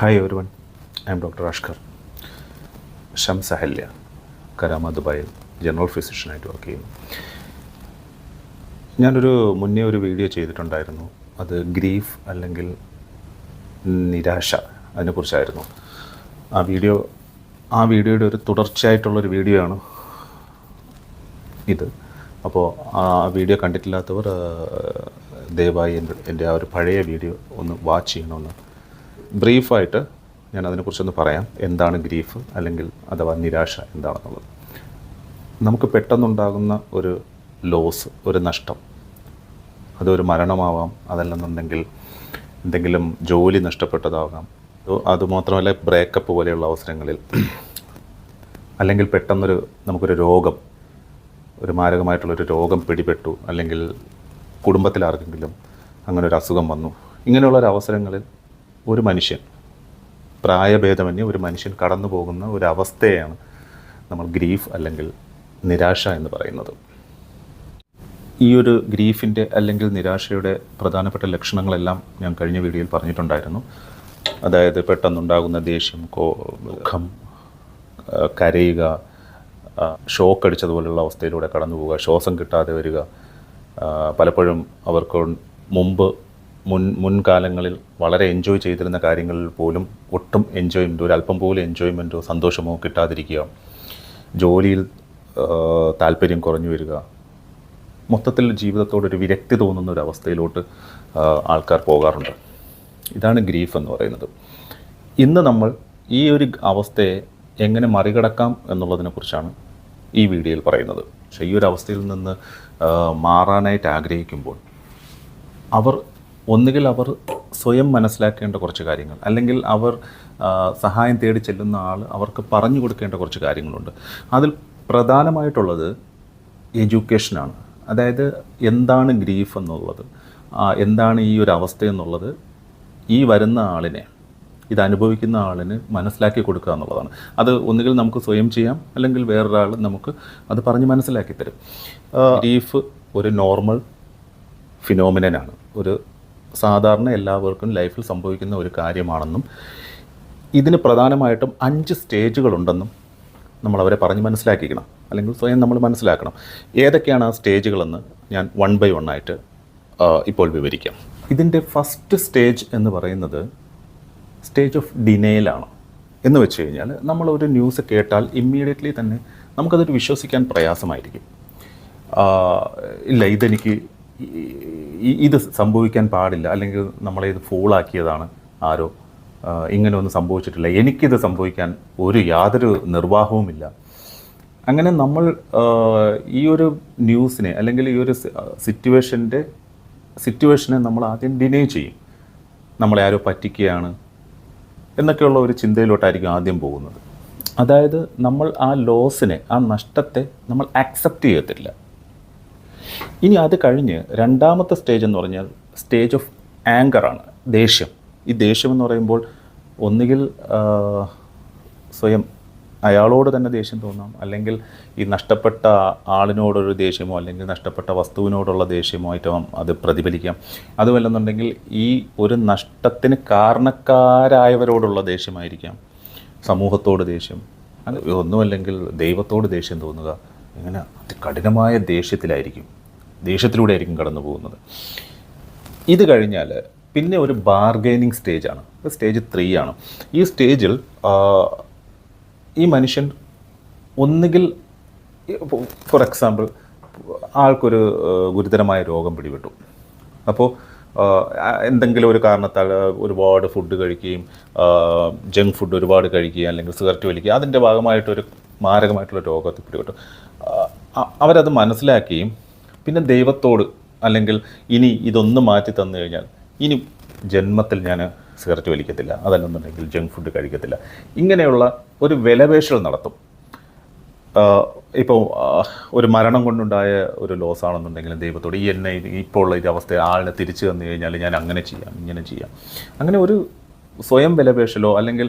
Hi everyone I'm doctor Ashkar Shams Ahalia Karama ദുബായിൽ general ഫിസിഷ്യനായിട്ട് work ചെയ്യുന്നു. ഞാനൊരു മുന്നേ ഒരു വീഡിയോ ചെയ്തിട്ടുണ്ടായിരുന്നു. അത് ഗ്രീഫ് അല്ലെങ്കിൽ നിരാശ അതിനെക്കുറിച്ചായിരുന്നു ആ വീഡിയോ ആ വീഡിയോയുടെ ഒരു തുടർച്ചയായിട്ടുള്ളൊരു വീഡിയോ ആണ് ഇത്. അപ്പോൾ ആ വീഡിയോ കണ്ടിട്ടില്ലാത്തവർ ദയവായി എന്റെ എന്റെ ആ ഒരു പഴയ വീഡിയോ ഒന്ന് വാച്ച് ചെയ്യണമെന്ന് ബ്രീഫായിട്ട് ഞാൻ അതിനെക്കുറിച്ചൊന്ന് പറയാം. എന്താണ് ഗ്രീഫ് അല്ലെങ്കിൽ അഥവാ നിരാശ എന്താണെന്നുള്ളത്. നമുക്ക് പെട്ടെന്നുണ്ടാകുന്ന ഒരു ലോസ് ഒരു നഷ്ടം അതൊരു മരണമാവാം അതല്ലെന്നുണ്ടെങ്കിൽ എന്തെങ്കിലും ജോലി നഷ്ടപ്പെട്ടതാകാം അതോ- അതുമാത്രമല്ല ബ്രേക്കപ്പ് പോലെയുള്ള അവസരങ്ങളിൽ. അല്ലെങ്കിൽ പെട്ടെന്നൊരു നമുക്കൊരു രോഗം ഒരു മാരകമായിട്ടുള്ളൊരു രോഗം പിടിപെട്ടു അല്ലെങ്കിൽ കുടുംബത്തിൽ ആർക്കെങ്കിലും അങ്ങനെ ഒരു അസുഖം വന്നു ഇങ്ങനെയുള്ളൊരു അവസരങ്ങളിൽ ഒരു മനുഷ്യൻ പ്രായഭേദമന്യേ ഒരു മനുഷ്യൻ കടന്നു പോകുന്ന ഒരു അവസ്ഥയാണ് നമ്മൾ ഗ്രീഫ് അല്ലെങ്കിൽ നിരാശ എന്ന് പറയുന്നത്. ഈ ഒരു ഗ്രീഫിന്റെ അല്ലെങ്കിൽ നിരാശയുടെ പ്രധാനപ്പെട്ട ലക്ഷണങ്ങളെല്ലാം ഞാൻ കഴിഞ്ഞ വീഡിയോയിൽ പറഞ്ഞിട്ടുണ്ടായിരുന്നു. അതായത് പെട്ടെന്നുണ്ടാകുന്ന ദേഷ്യം കോ ദുഃഖം കരയുക ഷോക്ക് അടിച്ചതുപോലുള്ള അവസ്ഥയിലൂടെ കടന്നു പോവുക ശ്വാസം കിട്ടാതെ വരിക പലപ്പോഴും അവർക്ക് മുമ്പ് മുൻ മുൻകാലങ്ങളിൽ വളരെ എൻജോയ് ചെയ്തിരുന്ന കാര്യങ്ങളിൽ പോലും ഒട്ടും എൻജോയ്മെന്റോ ഒരു അല്പം പോലും എൻജോയ്മെന്റോ സന്തോഷമോ കിട്ടാതിരിക്കുക. ജോലിയിൽ താല്പര്യം കുറഞ്ഞു വരിക. മൊത്തത്തിൽ ജീവിതത്തോടൊരു വിരക്തി തോന്നുന്ന ഒരു അവസ്ഥയിലോട്ട് ആൾക്കാർ പോകാറുണ്ട്. ഇതാണ് ഗ്രീഫ് എന്ന് പറയുന്നത്. ഇന്ന് നമ്മൾ ഈ ഒരു അവസ്ഥയെ എങ്ങനെ മറികടക്കാം എന്നുള്ളതിനെക്കുറിച്ചാണ് ഈ വീഡിയോയിൽ പറയുന്നത്. പക്ഷേ ഈ ഒരു അവസ്ഥയിൽ നിന്ന് മാറാനായിട്ട് ആഗ്രഹിക്കുമ്പോൾ അവർ ഒന്നുകിൽ അവർ സ്വയം മനസ്സിലാക്കേണ്ട കുറച്ച് കാര്യങ്ങൾ അല്ലെങ്കിൽ അവർ സഹായം തേടി ചെല്ലുന്ന ആൾ അവർക്ക് പറഞ്ഞു കൊടുക്കേണ്ട കുറച്ച് കാര്യങ്ങളുണ്ട്. അതിൽ പ്രധാനമായിട്ടുള്ളത് എഡ്യൂക്കേഷനാണ് അതായത് എന്താണ് ഗ്രീഫ് എന്നുള്ളത് എന്താണ് ഈ ഒരു അവസ്ഥ എന്നുള്ളത് ഈ വരുന്ന ആളിനെ ഇത് അനുഭവിക്കുന്ന ആളിന് മനസ്സിലാക്കി കൊടുക്കുക എന്നുള്ളതാണ്. അത് ഒന്നുകിൽ നമുക്ക് സ്വയം ചെയ്യാം അല്ലെങ്കിൽ വേറൊരാൾ നമുക്ക് അത് പറഞ്ഞ് മനസ്സിലാക്കി തരും. ഗ്രീഫ് ഒരു നോർമൽ ഫിനോമിനനാണ്. ഒരു സാധാരണ എല്ലാവർക്കും ലൈഫിൽ സംഭവിക്കുന്ന ഒരു കാര്യമാണെന്നും ഇതിന് പ്രധാനമായിട്ടും അഞ്ച് സ്റ്റേജുകളുണ്ടെന്നും നമ്മൾ അവരെ പറഞ്ഞ് മനസ്സിലാക്കിക്കണം. അല്ലെങ്കിൽ സ്വയം നമ്മൾ മനസ്സിലാക്കണം. ഏതൊക്കെയാണ് ആ സ്റ്റേജുകളെന്ന് ഞാൻ വൺ ബൈ വൺ ആയിട്ട് ഇപ്പോൾ വിവരിക്കാം. ഇതിന്റെ ഫസ്റ്റ് സ്റ്റേജ് എന്ന് പറയുന്നത് സ്റ്റേജ് ഓഫ് ഡിനയിലാണ് എന്ന് വെച്ച് കഴിഞ്ഞാൽ നമ്മൾ ഒരു ന്യൂസ് കേട്ടാൽ ഇമ്മീഡിയറ്റ്ലി തന്നെ നമുക്കതൊരു വിശ്വസിക്കാൻ പ്രയാസമായിരിക്കും. ഇല്ല ഇതെനിക്ക് ഇത് സംഭവിക്കാൻ പാടില്ല. അല്ലെങ്കിൽ നമ്മളെ ഇത് ഫോളാക്കിയതാണ് ആരോ. ഇങ്ങനെ ഒന്നും സംഭവിച്ചിട്ടില്ല. എനിക്കിത് സംഭവിക്കാൻ ഒരു യാതൊരു നിർവാഹവുമില്ല. അങ്ങനെ നമ്മൾ ഈ ഒരു ന്യൂസിനെ അല്ലെങ്കിൽ ഈ ഒരു സിറ്റുവേഷന്റെ സിറ്റുവേഷനെ നമ്മൾ ആദ്യം ഡിനേ ചെയ്യും. നമ്മളെ ആരോ പറ്റിക്കുകയാണ് എന്നൊക്കെയുള്ള ഒരു ചിന്തയിലോട്ടായിരിക്കും ആദ്യം പോകുന്നത്. അതായത് നമ്മൾ ആ ലോസിനെ ആ നഷ്ടത്തെ നമ്മൾ അക്സെപ്റ്റ് ചെയ്യത്തില്ല. ഇനി അത് കഴിഞ്ഞ് രണ്ടാമത്തെ സ്റ്റേജ് എന്ന് പറഞ്ഞാൽ സ്റ്റേജ് ഓഫ് ആങ്കറാണ് ദേഷ്യം. ഈ ദേഷ്യം എന്ന് പറയുമ്പോൾ ഒന്നുകിൽ സ്വയം അയാളോട് തന്നെ ദേഷ്യം തോന്നാം അല്ലെങ്കിൽ ഈ നഷ്ടപ്പെട്ട ആളിനോടൊരു ദേഷ്യമോ അല്ലെങ്കിൽ നഷ്ടപ്പെട്ട വസ്തുവിനോടുള്ള ദേഷ്യമോ ആയിട്ടും അത് പ്രതിഫലിക്കാം. അതുമല്ലെന്നുണ്ടെങ്കിൽ ഈ ഒരു നഷ്ടത്തിന് കാരണക്കാരായവരോടുള്ള ദേഷ്യമായിരിക്കാം. സമൂഹത്തോട് ദേഷ്യം ഒന്നുമല്ലെങ്കിൽ ദൈവത്തോട് ദേഷ്യം തോന്നുക. ഇങ്ങനെ അതികഠിനമായ ദേഷ്യത്തിലായിരിക്കും. ദേഷ്യത്തിലൂടെ ആയിരിക്കും കടന്നു പോകുന്നത് ഇത് കഴിഞ്ഞാൽ പിന്നെ ഒരു ബാർഗൈനിങ് സ്റ്റേജാണ് സ്റ്റേജ് ത്രീ ആണ്. ഈ സ്റ്റേജിൽ ഈ മനുഷ്യൻ ഒന്നുകിൽ ഫോർ എക്സാമ്പിൾ ആൾക്കൊരു ഗുരുതരമായ രോഗം പിടിപെട്ടു. അപ്പോൾ എന്തെങ്കിലും ഒരു കാരണത്താൽ ഒരുപാട് ഫുഡ് കഴിക്കുകയും ജങ്ക് ഫുഡ് ഒരുപാട് കഴിക്കുകയും അല്ലെങ്കിൽ സിഗരറ്റ് വലിക്കുകയും അതിന്റെ ഭാഗമായിട്ടൊരു മാരകമായിട്ടുള്ള രോഗത്തിൽ പിടിപെട്ടു. അവരത് മനസ്സിലാക്കുകയും പിന്നെ ദൈവത്തോട് അല്ലെങ്കിൽ ഇനി ഇതൊന്ന് മാറ്റി തന്നു കഴിഞ്ഞാൽ ഇനി ജന്മത്തിൽ ഞാൻ സിഗരറ്റ് വലിക്കത്തില്ല അതല്ലെന്നുണ്ടെങ്കിൽ ജങ്ക് ഫുഡ് കഴിക്കത്തില്ല. ഇങ്ങനെയുള്ള ഒരു വിലപേശൽ നടത്തും. ഇപ്പോൾ ഒരു മരണം കൊണ്ടുണ്ടായ ഒരു ലോസ് ആണെന്നുണ്ടെങ്കിലും ദൈവത്തോട് ഈ എന്നെ ഇപ്പോൾ ഉള്ള ഈ അവസ്ഥ ആളിനെ തിരിച്ചു തന്നു കഴിഞ്ഞാൽ ഞാൻ അങ്ങനെ ചെയ്യാം ഇങ്ങനെ ചെയ്യാം. അങ്ങനെ ഒരു സ്വയം വിലപേശലോ അല്ലെങ്കിൽ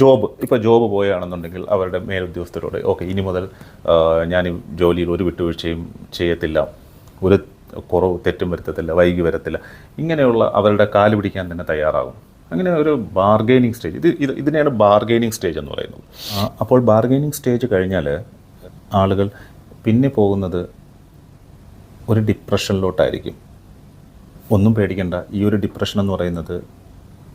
ജോബ് ഇപ്പോൾ ജോബ് പോയാണെന്നുണ്ടെങ്കിൽ അവരുടെ മേലുദ്യോഗസ്ഥരോട് ഓക്കെ ഇനി മുതൽ ഞാൻ ജോലിയിൽ ഒരു വിട്ടുവീഴ്ചയും ചെയ്യത്തില്ല. ഒരു കുറവ് തെറ്റും വരുത്തത്തില്ല വൈകി വരത്തില്ല. ഇങ്ങനെയുള്ള അവരുടെ കാൽ പിടിക്കാൻ തന്നെ തയ്യാറാകും. അങ്ങനെ ഒരു ബാർഗെയിനിങ് സ്റ്റേജ് ഇത് ഇത് ഇതിനെയാണ് ബാർഗെയിനിങ് സ്റ്റേജ് എന്ന് പറയുന്നത്. അപ്പോൾ ബാർഗെയിനിങ് സ്റ്റേജ് കഴിഞ്ഞാൽ ആളുകൾ പിന്നെ പോകുന്നത് ഒരു ഡിപ്രഷനിലോട്ടായിരിക്കും ഒന്നും പേടിക്കേണ്ട. ഈ ഒരു ഡിപ്രഷൻ എന്ന് പറയുന്നത്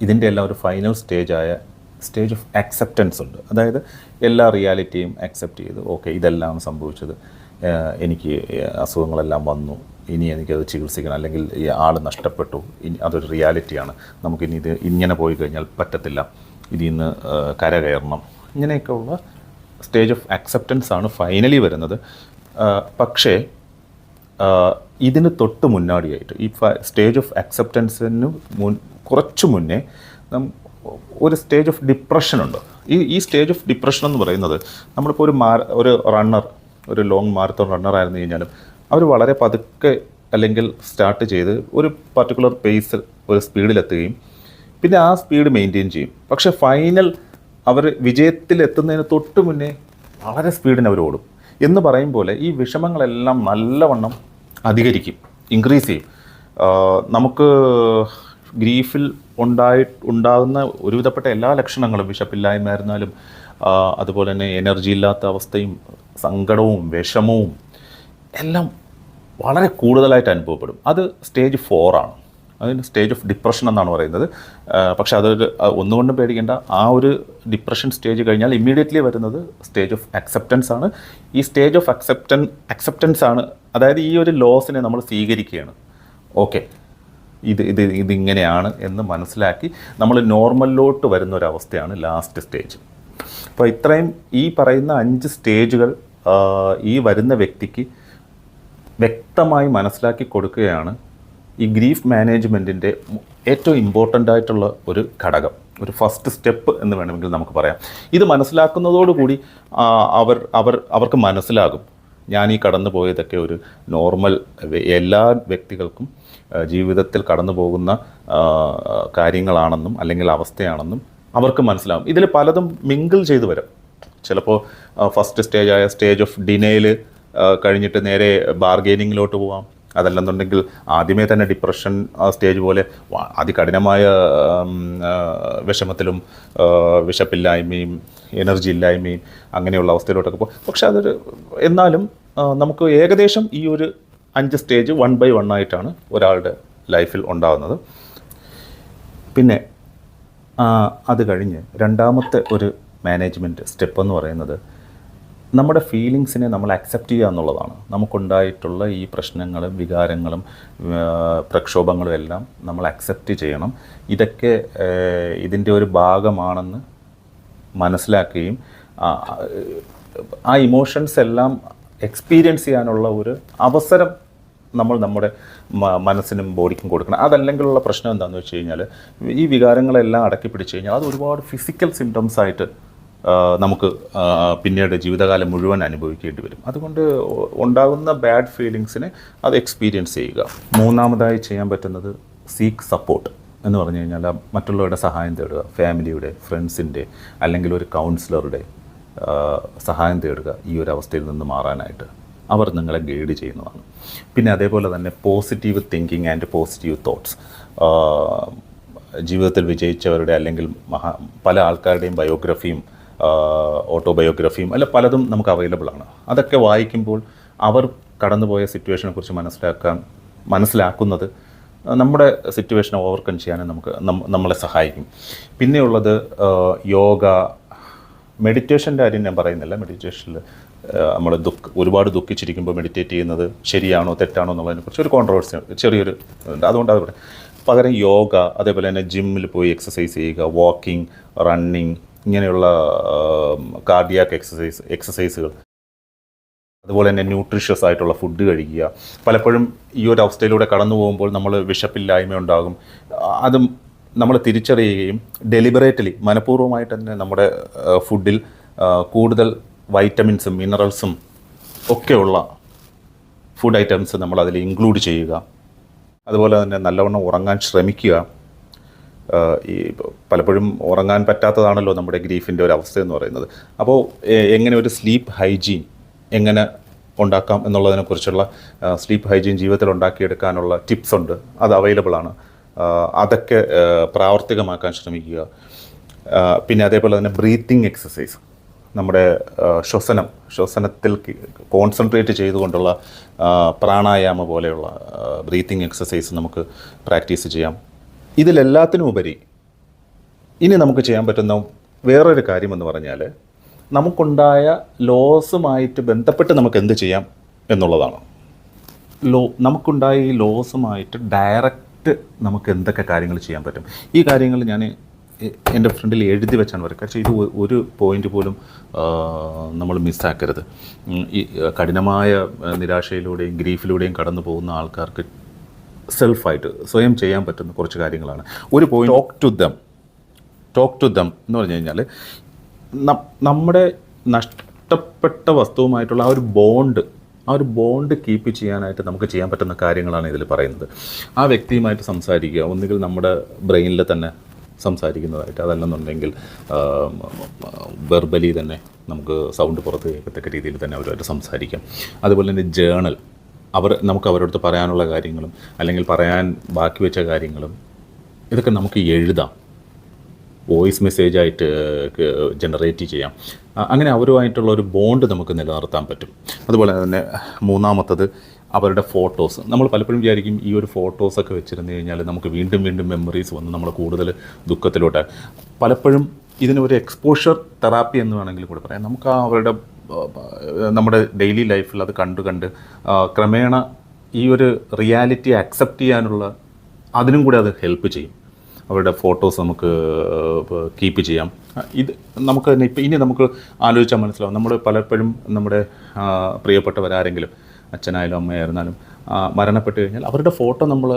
ഇതിന്റെ എല്ലാം ഒരു ഫൈനൽ സ്റ്റേജായ സ്റ്റേജ് ഓഫ് അക്സെപ്റ്റൻസ് ഉണ്ട്. അതായത് എല്ലാ റിയാലിറ്റിയും അക്സെപ്റ്റ് ചെയ്ത് ഓക്കെ ഇതെല്ലാം സംഭവിച്ചത്. എനിക്ക് അസുഖങ്ങളെല്ലാം വന്നു. ഇനി എനിക്കത് ചികിത്സിക്കണം. അല്ലെങ്കിൽ ഈ ആൾ നഷ്ടപ്പെട്ടു. ഇനി അതൊരു റിയാലിറ്റിയാണ്. നമുക്കിനി ഇത് ഇങ്ങനെ പോയി കഴിഞ്ഞാൽ പറ്റത്തില്ല. ഇതിൽ നിന്ന് കരകയറണം. ഇങ്ങനെയൊക്കെയുള്ള സ്റ്റേജ് ഓഫ് അക്സെപ്റ്റൻസ് ആണ് ഫൈനലി വരുന്നത്. പക്ഷേ ഇതിന് തൊട്ട് മുന്നാടിയായിട്ട് ഈ സ്റ്റേജ് ഓഫ് അക്സെപ്റ്റൻസിന് മുൻ കുറച്ച് മുന്നേ ഒരു സ്റ്റേജ് ഓഫ് ഡിപ്രഷനുണ്ട്. ഈ ഈ സ്റ്റേജ് ഓഫ് ഡിപ്രഷൻ എന്ന് പറയുന്നത് നമ്മളിപ്പോൾ ഒരു മാ ഒരു റണ്ണർ ഒരു ലോങ് മാരത്തോൺ റണ്ണർ ആയിരുന്നു കഴിഞ്ഞാലും അവർ വളരെ പതുക്കെ അല്ലെങ്കിൽ സ്റ്റാർട്ട് ചെയ്ത് ഒരു പർട്ടിക്കുലർ പേസിൽ ഒരു സ്പീഡിലെത്തുകയും പിന്നെ ആ സ്പീഡ് മെയിന്റെയിൻ ചെയ്യും. പക്ഷേ ഫൈനൽ അവർ വിജയത്തിലെത്തുന്നതിന് തൊട്ട് മുന്നേ വളരെ സ്പീഡിന് അവർ ഓടും. എന്ന് പറയും പോലെ ഈ വിഷമങ്ങളെല്ലാം നല്ലവണ്ണം അധികരിക്കും ഇൻക്രീസ് ചെയ്യും. നമുക്ക് ഗ്രീഫിൽ ഉണ്ടായി ഉണ്ടാകുന്ന ഒരുവിധപ്പെട്ട എല്ലാ ലക്ഷണങ്ങളും വിശപ്പില്ലായ്മയായിരുന്നാലും ആഹ് അതുപോലെ തന്നെ എനർജി ഇല്ലാത്ത അവസ്ഥയും സങ്കടവും വിഷമവും എല്ലാം വളരെ കൂടുതലായിട്ട് അനുഭവപ്പെടും. അത് സ്റ്റേജ് ഫോറാണ് അതിന് സ്റ്റേജ് ഓഫ് ഡിപ്രഷൻ എന്നാണ് പറയുന്നത്. പക്ഷെ അതൊരു ഒന്നുകൊണ്ടും പേടിക്കേണ്ട. ആ ഒരു ഡിപ്രഷൻ സ്റ്റേജ് കഴിഞ്ഞാൽ ഇമ്മീഡിയറ്റ്ലി വരുന്നത് സ്റ്റേജ് ഓഫ് അക്സെപ്റ്റൻസ് ആണ്. ഈ സ്റ്റേജ് ഓഫ് അക്സെപ്റ്റൻ അക്സെപ്റ്റൻസ് ആണ്. അതായത് ഈ ഒരു ലോസിനെ നമ്മൾ സ്വീകരിക്കുകയാണ്. ഓക്കെ ഇത് ഇത് ഇതിങ്ങനെയാണ് എന്ന് മനസ്സിലാക്കി നമ്മൾ നോർമലിലോട്ട് വരുന്ന ഒരു അവസ്ഥയാണ് ലാസ്റ്റ് സ്റ്റേജ് അപ്പോൾ ഇത്രയും ഈ പറയുന്ന അഞ്ച് സ്റ്റേജുകൾ ഈ വരുന്ന വ്യക്തിക്ക് വ്യക്തമായി മനസ്സിലാക്കി കൊടുക്കുകയാണ് ഈ ഗ്രീഫ് മാനേജ്മെന്റിന്റെ ഏറ്റവും ഇമ്പോർട്ടന്റ് ആയിട്ടുള്ള ഒരു ഘടകം ഒരു ഫസ്റ്റ് സ്റ്റെപ്പ് എന്ന് വേണമെങ്കിൽ നമുക്ക് പറയാം. ഇത് മനസ്സിലാക്കുന്നതോടുകൂടി അവർ അവർ അവർക്ക് മനസ്സിലാകും. ഞാൻ ഈ കടന്നു പോയതൊക്കെ ഒരു നോർമൽ എല്ലാ വ്യക്തികൾക്കും ജീവിതത്തിൽ കടന്നു പോകുന്ന കാര്യങ്ങളാണെന്നും അല്ലെങ്കിൽ അവസ്ഥയാണെന്നും അവർക്ക് മനസ്സിലാവും. ഇതിൽ പലതും മിങ്കിൾ ചെയ്തു വരും. ചിലപ്പോൾ ഫസ്റ്റ് സ്റ്റേജ് ആയ സ്റ്റേജ് ഓഫ് ഡിനയിൽ കഴിഞ്ഞിട്ട് നേരെ ബാർഗെയിനിങ്ങിലോട്ട് പോവാം. അതല്ലെന്നുണ്ടെങ്കിൽ ആദ്യമേ തന്നെ ഡിപ്രഷൻ സ്റ്റേജ് പോലെ അതികഠിനമായ വിഷമത്തിലും വിശപ്പില്ലായ്മയും എനർജി ഇല്ലായ്മയും അങ്ങനെയുള്ള അവസ്ഥയിലോട്ടൊക്കെ പോകും പക്ഷെ അതൊരു എന്നാലും നമുക്ക് ഏകദേശം ഈ ഒരു അഞ്ച് സ്റ്റേജ് വൺ ബൈ വൺ ആയിട്ടാണ് ഒരാളുടെ ലൈഫിൽ ഉണ്ടാകുന്നത് പിന്നെ അത് കഴിഞ്ഞ് രണ്ടാമത്തെ ഒരു മാനേജ്മെന്റ് സ്റ്റെപ്പ് എന്ന് പറയുന്നത് നമ്മുടെ ഫീലിങ്സിനെ നമ്മൾ അക്സെപ്റ്റ് ചെയ്യുക എന്നുള്ളതാണ്. നമുക്കുണ്ടായിട്ടുള്ള ഈ പ്രശ്നങ്ങളും വികാരങ്ങളും പ്രക്ഷോഭങ്ങളും എല്ലാം നമ്മൾ അക്സെപ്റ്റ് ചെയ്യണം. ഇതൊക്കെ ഇതിന്റെ ഒരു ഭാഗമാണെന്ന് മനസ്സിലാക്കുകയും ആ ഇമോഷൻസ് എല്ലാം എക്സ്പീരിയൻസ് ചെയ്യാനുള്ള ഒരു അവസരം നമ്മൾ നമ്മുടെ മനസ്സിനും ബോഡിക്കും കൊടുക്കണം. അതല്ലെങ്കിലുള്ള പ്രശ്നം എന്താണെന്ന് വെച്ച് കഴിഞ്ഞാൽ ഈ വികാരങ്ങളെല്ലാം അടക്കി പിടിച്ച് കഴിഞ്ഞാൽ അത് ഒരുപാട് ഫിസിക്കൽ സിംറ്റംസ് ആയിട്ട് നമുക്ക് പിന്നീട് ജീവിതകാലം മുഴുവൻ അനുഭവിക്കേണ്ടി വരും. അതുകൊണ്ട് ഉണ്ടാകുന്ന ബാഡ് ഫീലിങ്സിനെ അത് എക്സ്പീരിയൻസ് ചെയ്യുക. മൂന്നാമതായി ചെയ്യാൻ പറ്റുന്നത് സീക്ക് സപ്പോർട്ട് എന്ന് പറഞ്ഞു കഴിഞ്ഞാൽ മറ്റുള്ളവരുടെ സഹായം തേടുക. ഫാമിലിയുടെ ഫ്രണ്ട്സിന്റെ അല്ലെങ്കിൽ ഒരു കൗൺസിലറുടെ സഹായം തേടുക ഈ ഒരു അവസ്ഥയിൽ നിന്ന് മാറാനായിട്ട്. അവർ നിങ്ങളെ ഗൈഡ് ചെയ്യുന്നതാണ്. പിന്നെ അതേപോലെ തന്നെ positive thinking and positive thoughts ജീവിതത്തിൽ വിജയിച്ചവരുടെ അല്ലെങ്കിൽ മഹാ പല ആൾക്കാരുടെയും ബയോഗ്രഫിയും ഓട്ടോബയോഗ്രഫിയും അല്ല പലതും നമുക്ക് അവൈലബിൾ ആണ്. അതൊക്കെ വായിക്കുമ്പോൾ അവർ കടന്നുപോയ സിറ്റുവേഷനെ കുറിച്ച് മനസ്സിലാക്കാൻ മനസ്സിലാക്കുന്നത് നമ്മുടെ സിറ്റുവേഷനെ ഓവർകം ചെയ്യാനും നമുക്ക് നമ്മളെ സഹായിക്കും. പിന്നെയുള്ളത് യോഗ. മെഡിറ്റേഷന്റെ കാര്യം ഞാൻ പറയുന്നില്ല. മെഡിറ്റേഷനിൽ നമ്മൾ ദുഃഖ ഒരുപാട് ദുഃഖിച്ചിരിക്കുമ്പോൾ മെഡിറ്റേറ്റ് ചെയ്യുന്നത് ശരിയാണോ തെറ്റാണോ എന്നുള്ളതിനെക്കുറിച്ച് ഒരു കോൺട്രവേഴ്സി ചെറിയൊരു അതുകൊണ്ട് അത് പകരം യോഗ അതേപോലെ തന്നെ ജിമ്മിൽ പോയി എക്സസൈസ് ചെയ്യുക വാക്കിംഗ് റണ്ണിങ് ഇങ്ങനെയുള്ള കാർഡിയാക്ക് എക്സസൈസ് എക്സസൈസുകൾ അതുപോലെ തന്നെ ന്യൂട്രീഷ്യസ് ആയിട്ടുള്ള ഫുഡ് കഴിക്കുക. പലപ്പോഴും ഈ ഒരു അവസ്ഥയിലൂടെ കടന്നു പോകുമ്പോൾ നമ്മൾ വിശപ്പില്ലായ്മ ഉണ്ടാകും. അതും നമ്മൾ തിരിച്ചറിയുകയും ഡെലിബറേറ്റ്ലി മനഃപൂർവമായിട്ട് തന്നെ നമ്മുടെ ഫുഡിൽ കൂടുതൽ വൈറ്റമിൻസും മിനറൽസും ഒക്കെയുള്ള ഫുഡ് ഐറ്റംസ് നമ്മൾ അതിൽ ഇൻക്ലൂഡ് ചെയ്യുക. അതുപോലെ തന്നെ നല്ലവണ്ണം ഉറങ്ങാൻ ശ്രമിക്കുക. ഈ പലപ്പോഴും ഉറങ്ങാൻ പറ്റാത്തതാണല്ലോ നമ്മുടെ ഗ്രീഫിന്റെ ഒരു അവസ്ഥ എന്ന് പറയുന്നത്. അപ്പോൾ എങ്ങനെ ഒരു സ്ലീപ്പ് ഹൈജീൻ എങ്ങനെ ഉണ്ടാക്കാം എന്നുള്ളതിനെക്കുറിച്ചുള്ള സ്ലീപ്പ് ഹൈജീൻ ജീവിതത്തിൽ ഉണ്ടാക്കിയെടുക്കാനുള്ള ടിപ്സ് ഉണ്ട്. അത് അവൈലബിൾ ആണ്. അതൊക്കെ പ്രാവർത്തികമാക്കാൻ ശ്രമിക്കുക. പിന്നെ അതേപോലെ തന്നെ ബ്രീത്തിങ് എക്സസൈസ് നമ്മുടെ ശ്വസനം ശ്വസനത്തിൽ കോൺസെൻട്രേറ്റ് ചെയ്തുകൊണ്ടുള്ള പ്രാണായാമ പോലെയുള്ള ബ്രീത്തിങ് എക്സസൈസ് നമുക്ക് പ്രാക്ടീസ് ചെയ്യാം. ഇതിലെല്ലാത്തിനും ഉപരി ഇനി നമുക്ക് ചെയ്യാൻ പറ്റുന്ന വേറൊരു കാര്യമെന്ന് പറഞ്ഞാൽ നമുക്കുണ്ടായ ലോസുമായിട്ട് ബന്ധപ്പെട്ട് നമുക്ക് എന്ത് ചെയ്യാം എന്നുള്ളതാണ്. ലോ നമുക്കുണ്ടായ ഈ ലോസുമായിട്ട് ഡയറക്റ്റ് നമുക്ക് എന്തൊക്കെ കാര്യങ്ങൾ ചെയ്യാൻ പറ്റും? ഈ കാര്യങ്ങൾ ഞാൻ എന്റെ ഫ്രണ്ടിൽ എഴുതി വെച്ചാണ് പറയുക പക്ഷേ ഇത് ഒരു പോയിന്റ് പോലും നമ്മൾ മിസ്സാക്കരുത് ഈ കഠിനമായ നിരാശയിലൂടെയും ഗ്രീഫിലൂടെയും കടന്നു പോകുന്ന ആൾക്കാർക്ക് സെൽഫായിട്ട് സ്വയം ചെയ്യാൻ പറ്റുന്ന കുറച്ച് കാര്യങ്ങളാണ്. ഒരു point talk to them talk to them എന്ന് പറഞ്ഞു കഴിഞ്ഞാൽ നമ്മുടെ നഷ്ടപ്പെട്ട വസ്തുവുമായിട്ടുള്ള ആ ഒരു ബോണ്ട് ആ ഒരു ബോണ്ട് കീപ്പ് ചെയ്യാനായിട്ട് നമുക്ക് ചെയ്യാൻ പറ്റുന്ന കാര്യങ്ങളാണ് ഇതിൽ പറയുന്നത്. ആ വ്യക്തിയുമായിട്ട് സംസാരിക്കുക ഒന്നുകിൽ നമ്മുടെ ബ്രെയിനിൽ തന്നെ സംസാരിക്കുന്നതായിട്ട് അതല്ലെന്നുണ്ടെങ്കിൽ വെർബലി തന്നെ നമുക്ക് സൗണ്ട് പുറത്ത് കേൾക്കത്തക്ക രീതിയിൽ തന്നെ അവരുമായിട്ട് സംസാരിക്കാം. അതുപോലെ തന്നെ ജേണൽ അവർ നമുക്ക് അവരടുത്ത് പറയാനുള്ള കാര്യങ്ങളും അല്ലെങ്കിൽ പറയാൻ ബാക്കി വെച്ച കാര്യങ്ങളും ഇതൊക്കെ നമുക്ക് എഴുതാം. വോയിസ് മെസ്സേജായിട്ട് ജനറേറ്റ് ചെയ്യാം. അങ്ങനെ അവരുമായിട്ടുള്ള ഒരു ബോണ്ട് നമുക്ക് നിലനിർത്താൻ പറ്റും. അതുപോലെ തന്നെ മൂന്നാമത്തത് അവരുടെ ഫോട്ടോസ്. നമ്മൾ പലപ്പോഴും വിചാരിക്കും ഈ ഒരു ഫോട്ടോസൊക്കെ വെച്ചിരുന്നു കഴിഞ്ഞാൽ നമുക്ക് വീണ്ടും വീണ്ടും മെമ്മറീസ് വന്ന് നമ്മൾ കൂടുതൽ ദുഃഖത്തിലോട്ട്. പലപ്പോഴും ഇതിനൊരു എക്സ്പോഷർ തെറാപ്പി എന്ന് വേണമെങ്കിൽ കൂടെ പറയാം. നമുക്ക് ആ അവരുടെ നമ്മുടെ ഡെയിലി ലൈഫിൽ അത് കണ്ട് കണ്ട് ക്രമേണ ഈ ഒരു റിയാലിറ്റി അക്സെപ്റ്റ് ചെയ്യാനുള്ള അതിനും കൂടെ അത് ഹെൽപ്പ് ചെയ്യും. അവരുടെ ഫോട്ടോസ് നമുക്ക് കീപ്പ് ചെയ്യാം. ഇത് നമുക്ക് ഇപ്പം ഇനി നമുക്ക് ആലോചിച്ചാൽ മനസ്സിലാവും. നമ്മൾ പലപ്പോഴും നമ്മുടെ പ്രിയപ്പെട്ടവരാരെങ്കിലും അച്ഛനായാലും അമ്മയായിരുന്നാലും മരണപ്പെട്ട് കഴിഞ്ഞാൽ അവരുടെ ഫോട്ടോ നമ്മൾ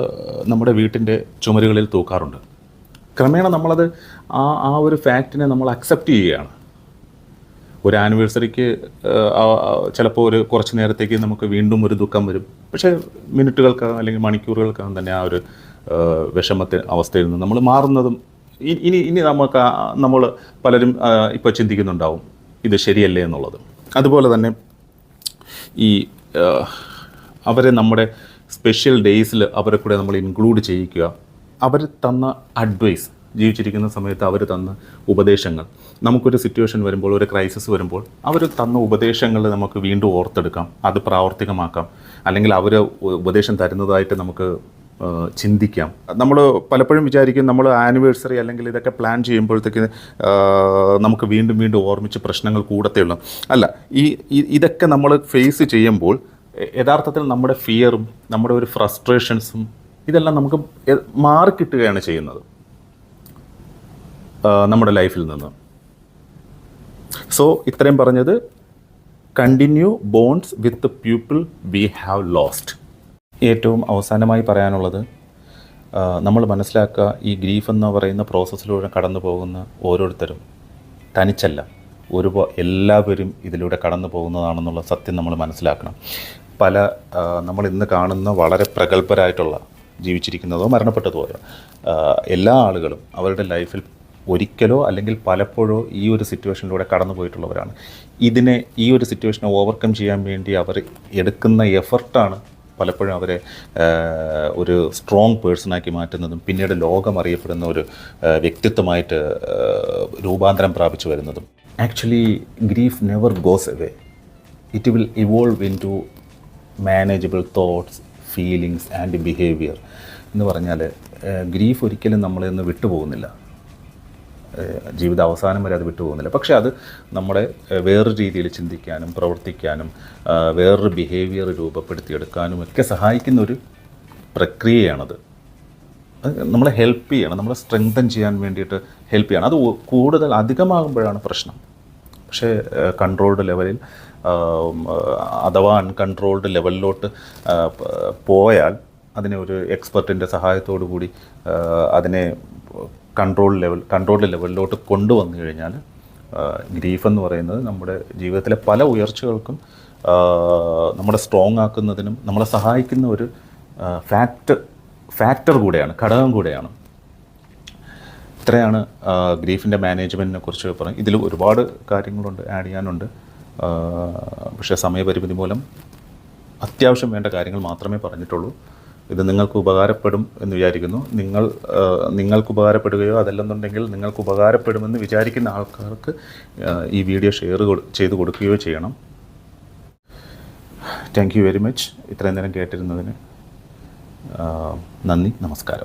നമ്മുടെ വീട്ടിന്റെ ചുമരുകളിൽ തൂക്കാറുണ്ട്. ക്രമേണ നമ്മളത് ആ ആ ഒരു ഫാക്റ്റിനെ നമ്മൾ അക്സെപ്റ്റ് ചെയ്യുകയാണ്. ഒരു ആനിവേഴ്സറിക്ക് ചിലപ്പോൾ ഒരു കുറച്ച് നേരത്തേക്ക് നമുക്ക് വീണ്ടും ഒരു ദുഃഖം വരും. പക്ഷേ മിനിറ്റുകൾക്കകം അല്ലെങ്കിൽ മണിക്കൂറുകൾക്കകം തന്നെ ആ ഒരു വിഷമത്തെ അവസ്ഥയിൽ നിന്ന് നമ്മൾ മാറുന്നതും ഇനി ഇനി നമുക്ക് നമ്മൾ പലരും ഇപ്പോൾ ചിന്തിക്കുന്നുണ്ടാവും ഇത് ശരിയല്ലേ എന്നുള്ളത്. അതുപോലെ തന്നെ ഈ അവരെ നമ്മുടെ സ്പെഷ്യൽ ഡേയ്സിൽ അവരെ കൂടെ നമ്മൾ ഇൻക്ലൂഡ് ചെയ്യിക്കുക. അവർ തന്ന അഡ്വൈസ് ജീവിച്ചിരിക്കുന്ന സമയത്ത് അവർ തന്ന ഉപദേശങ്ങൾ. നമുക്കൊരു സിറ്റുവേഷൻ വരുമ്പോൾ ഒരു ക്രൈസിസ് വരുമ്പോൾ അവർ തന്ന ഉപദേശങ്ങൾ നമുക്ക് വീണ്ടും ഓർത്തെടുക്കാം. അത് പ്രാവർത്തികമാക്കാം. അല്ലെങ്കിൽ അവർ ഉപദേശം തരുന്നതായിട്ട് നമുക്ക് ചിന്തിക്കാം. നമ്മൾ പലപ്പോഴും വിചാരിക്കും നമ്മൾ ആനിവേഴ്സറി അല്ലെങ്കിൽ ഇതൊക്കെ പ്ലാൻ ചെയ്യുമ്പോഴത്തേക്ക് നമുക്ക് വീണ്ടും വീണ്ടും ഓർമ്മിച്ച് പ്രശ്നങ്ങൾ കൂടത്തേ ഉള്ളൂ. അല്ല ഈ ഇതൊക്കെ നമ്മൾ ഫേസ് ചെയ്യുമ്പോൾ യഥാർത്ഥത്തിൽ നമ്മുടെ ഫിയറും നമ്മുടെ ഒരു ഫ്രസ്ട്രേഷൻസും ഇതെല്ലാം നമുക്ക് മാറിക്കിട്ടുകയാണ് ചെയ്യുന്നത്. നമ്മുടെ ലൈഫിൽ നിന്ന്. സോ ഇത്രയും പറഞ്ഞത് continue bonds with people we have lost ഏറ്റവും അവസാനമായി പറയാനുള്ളത് നമ്മൾ മനസ്സിലാക്കുക ഈ ഗ്രീഫ് എന്ന് പറയുന്ന പ്രോസസ്സിലൂടെ കടന്നു പോകുന്ന ഓരോരുത്തരും തനിച്ചല്ല. ഒരു എല്ലാവരും ഇതിലൂടെ കടന്നു പോകുന്നതാണെന്നുള്ള സത്യം നമ്മൾ മനസ്സിലാക്കണം. പല നമ്മൾ ഇന്ന് കാണുന്ന വളരെ പ്രഗത്ഭരായിട്ടുള്ള ജീവിച്ചിരിക്കുന്നതോ മരണപ്പെട്ടതോ എല്ലാ ആളുകളും അവരുടെ ലൈഫിൽ ഒരിക്കലോ അല്ലെങ്കിൽ പലപ്പോഴോ ഈ ഒരു സിറ്റുവേഷനിലൂടെ കടന്നു പോയിട്ടുള്ളവരാണ്. ഇതിനെ ഈ ഒരു സിറ്റുവേഷനെ ഓവർകം ചെയ്യാൻ വേണ്ടി അവർ എടുക്കുന്ന എഫർട്ടാണ് പലപ്പോഴും അവരെ ഒരു സ്ട്രോങ് പേഴ്സണാക്കി മാറ്റുന്നതും പിന്നീട് ലോകം അറിയപ്പെടുന്ന ഒരു വ്യക്തിത്വമായിട്ട് രൂപാന്തരം പ്രാപിച്ചു വരുന്നതും. Actually grief never goes away it will evolve into manageable thoughts feelings and behaviour എന്ന് പറഞ്ഞാൽ ഗ്രീഫ് ഒരിക്കലും നമ്മളെ നിന്ന് വിട്ടുപോകുന്നില്ല. ജീവിത അവസാനം വരെ അത് വിട്ടുപോകുന്നില്ല. പക്ഷേ അത് നമ്മളെ വേറൊരു രീതിയിൽ ചിന്തിക്കാനും പ്രവർത്തിക്കാനും വേറൊരു ബിഹേവിയർ രൂപപ്പെടുത്തിയെടുക്കാനും ഒക്കെ സഹായിക്കുന്ന ഒരു പ്രക്രിയയാണത് നമ്മളെ ഹെൽപ്പ് ചെയ്യണം നമ്മളെ സ്ട്രെങ്തൻ ചെയ്യാൻ വേണ്ടിയിട്ട് ഹെൽപ്പ് ചെയ്യണം. അത് കൂടുതൽ അധികമാകുമ്പോഴാണ് പ്രശ്നം. പക്ഷേ കൺട്രോൾഡ് ലെവലിൽ അഥവാ അൺകൺട്രോൾഡ് ലെവലിലോട്ട് പോയാൽ അതിനെ ഒരു എക്സ്പെർട്ടിന്റെ സഹായത്തോടു കൂടി അതിനെ കൺട്രോൾ ലെവൽ കൺട്രോൾഡ് ലെവലിലോട്ട് കൊണ്ടുവന്നു കഴിഞ്ഞാൽ ഗ്രീഫ് എന്ന് പറയുന്നത് നമ്മുടെ ജീവിതത്തിലെ പല ഉയർച്ചകൾക്കും നമ്മളെ സ്ട്രോങ് ആക്കുന്നതിനും നമ്മളെ സഹായിക്കുന്ന ഒരു ഫാക്ടർ ഫാക്ടർ കൂടെയാണ് ഘടകം കൂടെയാണ്. ഇത്രയാണ് ഗ്രീഫിന്റെ മാനേജ്മെന്റിനെ കുറിച്ച് പറയും ഇതിൽ ഒരുപാട് കാര്യങ്ങളുണ്ട് ആഡ് ചെയ്യാനുണ്ട്. പക്ഷേ സമയപരിമിതി മൂലം അത്യാവശ്യം വേണ്ട കാര്യങ്ങൾ മാത്രമേ പറഞ്ഞിട്ടുള്ളൂ. ഇത് നിങ്ങൾക്ക് ഉപകാരപ്പെടും എന്ന് വിചാരിക്കുന്നു. നിങ്ങൾ നിങ്ങൾക്ക് ഉപകാരപ്പെടുകയോ അതല്ലെന്നുണ്ടെങ്കിൽ നിങ്ങൾക്ക് ഉപകാരപ്പെടുമെന്ന് വിചാരിക്കുന്ന ആൾക്കാർക്ക് ഈ വീഡിയോ ഷെയർ ചെയ്ത് കൊടുക്കുകയോ ചെയ്യണം. താങ്ക് യു വെരി മച്ച് ഇത്രയും നേരം കേട്ടിരുന്നതിന് നന്ദി നമസ്കാരം.